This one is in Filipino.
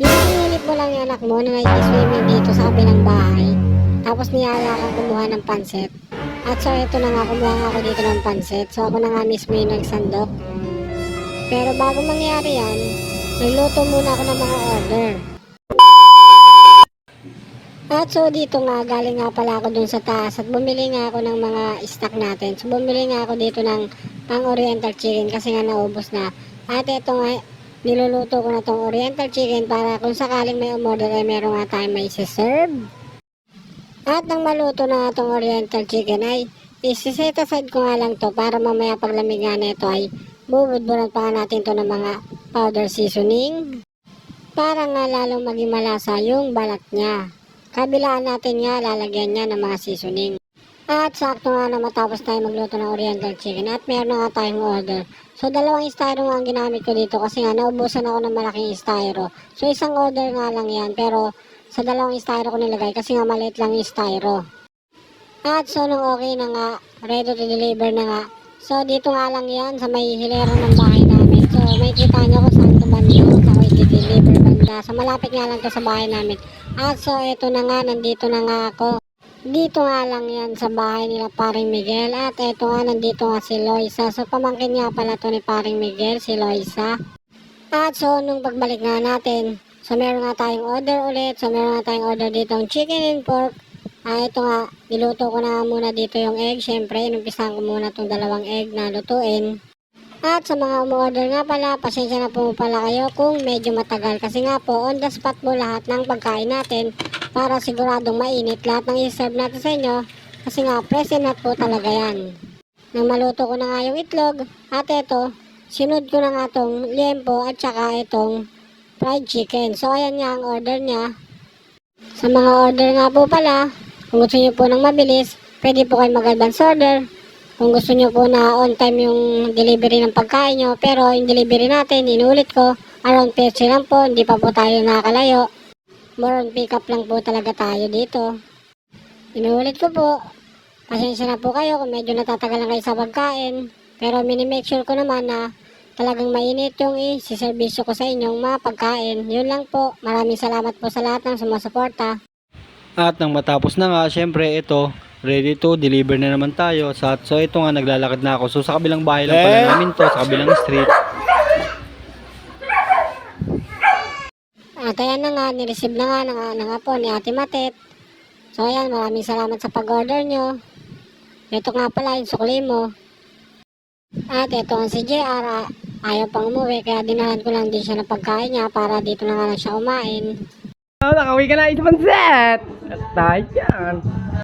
Sinilip mo lang yung anak mo na nag-swimming dito sa kabilang bahay. Tapos niyala kang kumuha ng pansit. At so ito na nga, kumuha nga ako dito ng pansit. So ako na nga mismo yung nagsandok. Pero bago mangyari yan, nagluto muna ako ng mga order. At so dito nga, galing nga pala ako dun sa taas at bumili nga ako ng mga stock natin. So bumili nga ako dito ng pang oriental chicken kasi nga naubos na. At ito nga, niluluto ko na tong oriental chicken para kung sakaling may umorder ay meron nga tayong may serve. At nang maluto na nga tong oriental chicken ay isiset aside ko nga lang to para mamaya paglamig nga nito ay bubudburan pa natin to ng mga powder seasoning para nga lalong maging malasa yung balat niya. Kabilaan natin nga lalagyan niya ng mga seasoning. At sakto nga na matapos tayo magluto ng oriental chicken at meron na nga tayong order. So dalawang styro nga ang ginamit ko dito kasi nga naubusan ako ng malaking styro. So isang order nga lang yan pero sa dalawang styro ko nilagay kasi nga maliit lang yung styro. At so nung okay na nga, ready to deliver na nga. So dito nga lang yan sa may hilera ng bahay namin. So may kita nyo kung saan ito banda sa ako i-deliver banda. So malapit nga lang to sa bahay namin. At so ito na nga, nandito na nga ako. Dito nga lang yan sa bahay nila paring Miguel. At ito nga, nandito nga si Loisa. So pamangkin nga pala to ni paring Miguel, si Loisa. At so nung pagbalik nga natin, so meron nga tayong order ulit. So meron nga tayong order dito ng chicken and pork. Ah, ito nga, niluto ko na muna dito yung egg. Siyempre, inumpisahan ko muna itong dalawang egg na lutuin. At sa mga umorder nga pala, pasensya na po pala kayo kung medyo matagal. Kasi nga po, on the spot po lahat ng pagkain natin para siguradong mainit lahat ng i-serve natin sa inyo. Kasi nga, present na po talaga yan. Nang maluto ko na nga yung itlog, at ito, sinod ko na nga itong liempo at saka itong fried chicken. So, ayan nga ang order niya. Sa mga order nga po pala, kung gusto niyo po ng mabilis, pwede po kayo mag-advance order. Kung gusto niyo po na on time yung delivery ng pagkain nyo, pero yung delivery natin, inulit ko, around 30 lang po, hindi pa po tayo nakakalayo. More on pick up lang po talaga tayo dito. Inulit ko po, pasensya na po kayo kung medyo natatagalan kayo sa pagkain. Pero minimake sure ko naman na talagang mainit yung isi-servisyo ko sa inyong mga pagkain. Yun lang po. Maraming salamat po sa lahat ng sumusuporta. At nang matapos na nga, syempre ito, ready to deliver na naman tayo. Sa, so ito nga, naglalakad na ako. So sa kabilang bahay lang pala namin to, sa kabilang street. At ayan na nga, nireceive na nga, na nga, na nga po ni Ate Matet. So ayan, maraming salamat sa pag-order nyo. Ito nga pala yung sukli mo. At ito ang si JR, ah, ayaw pang umuwi, kaya dinahan ko lang din siya ng pagkain niya para dito na nga lang siya umain. Oh, nakauwi ka na ito panset! At tayo yan.